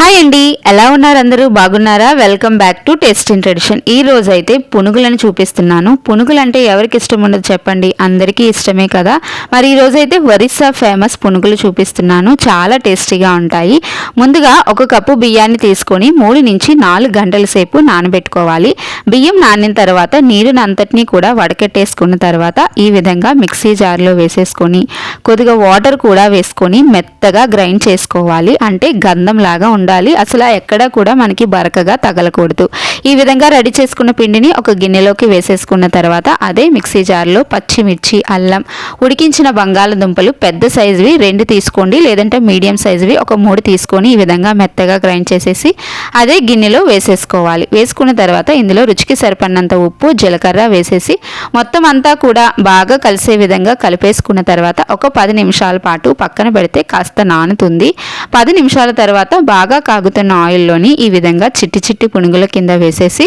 Hi అండి ఎలా ఉన్నారు అందరూ? బాగున్నారా? Welcome back to taste in tradition ఈ రోజు అయితే పునుగులను చూపిస్తున్నాను. పునుగులు అంటే ఎవరికి ఇష్టం ఉండదు చెప్పండి? అందరికీ ఇష్టమే కదా? మరి ఈ రోజు అయితే ఒరిస్సా ఫేమస్ పునుగులు చూపిస్తున్నాను. చాలా టేస్టీగా ఉంటాయి. ముందుగా ఒక కప్పు బియ్యాన్ని తీసుకొని మూడు నుంచి నాలుగు గంటల సేపు నానబెట్టుకోవాలి. బియ్యం నానిన తర్వాత నీరుని అంతటినీ కూడా వడకెట్టేసుకున్న తర్వాత ఈ విధంగా మిక్సీ జార్లో వేసేసుకొని కొద్దిగా వాటర్ కూడా వేసుకొని మెత్తగా గ్రైండ్ చేసుకోవాలి. అంటే గంధం లాగా ఉండాలి. అసలు ఎక్కడ కూడా మనకి బరకగా తగలకూడదు. ఈ విధంగా రెడీ చేసుకున్న పిండిని ఒక గిన్నెలోకి వేసేసుకున్న తర్వాత అదే మిక్సీ జార్లో పచ్చిమిర్చి అల్లం ఉడికించిన బంగాళదుంపలు పెద్ద సైజువి రెండు తీసుకోండి. లేదంటే మీడియం సైజువి ఒక మూడు తీసుకొని ఈ విధంగా మెత్తగా గ్రైండ్ చేసేసి అదే గిన్నెలో వేసేసుకోవాలి. వేసుకున్న తర్వాత ఇందులో రుచికి సరిపడినంత ఉప్పు జీలకర్ర వేసేసి మొత్తం అంతా కూడా బాగా కలిసే విధంగా కలిపేసుకున్న తర్వాత ఒక పది నిమిషాల పాటు పక్కన పెడితే కాస్త నానుతుంది. పది నిమిషాల తర్వాత బాగా కాగుతున్న ఆయిల్లోని ఈ విధంగా చిట్టి చిట్టి పునుగుల కింద వేసేసి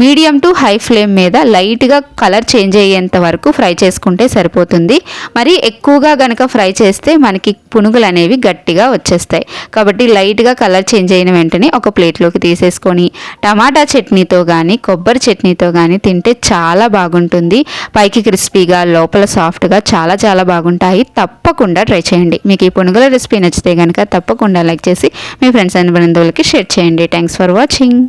మీడియం టు హై ఫ్లేమ్ మీద లైట్గా కలర్ చేంజ్ అయ్యేంత వరకు ఫ్రై చేసుకుంటే సరిపోతుంది. మరి ఎక్కువగా గనక ఫ్రై చేస్తే మనకి పునుగులు అనేవి గట్టిగా వచ్చేస్తాయి. కాబట్టి లైట్గా కలర్ చేంజ్ అయిన వెంటనే ఒక ప్లేట్లోకి తీసేసుకొని టమాటా చట్నీతో కానీ కొబ్బరి చట్నీతో కానీ తింటే చాలా బాగుంటుంది. పైకి క్రిస్పీగా లోపల సాఫ్ట్గా చాలా చాలా బాగుంటాయి. తప్పకుండా ట్రై చేయండి. మీకు ఈ పునుగుల రెసిపీ నచ్చితే కనుక తప్పకుండా లైక్ చేసి మీ ఫ్రెండ్స్ అండ్ బంధువులకి షేర్ చేయండి. Thanks for watching.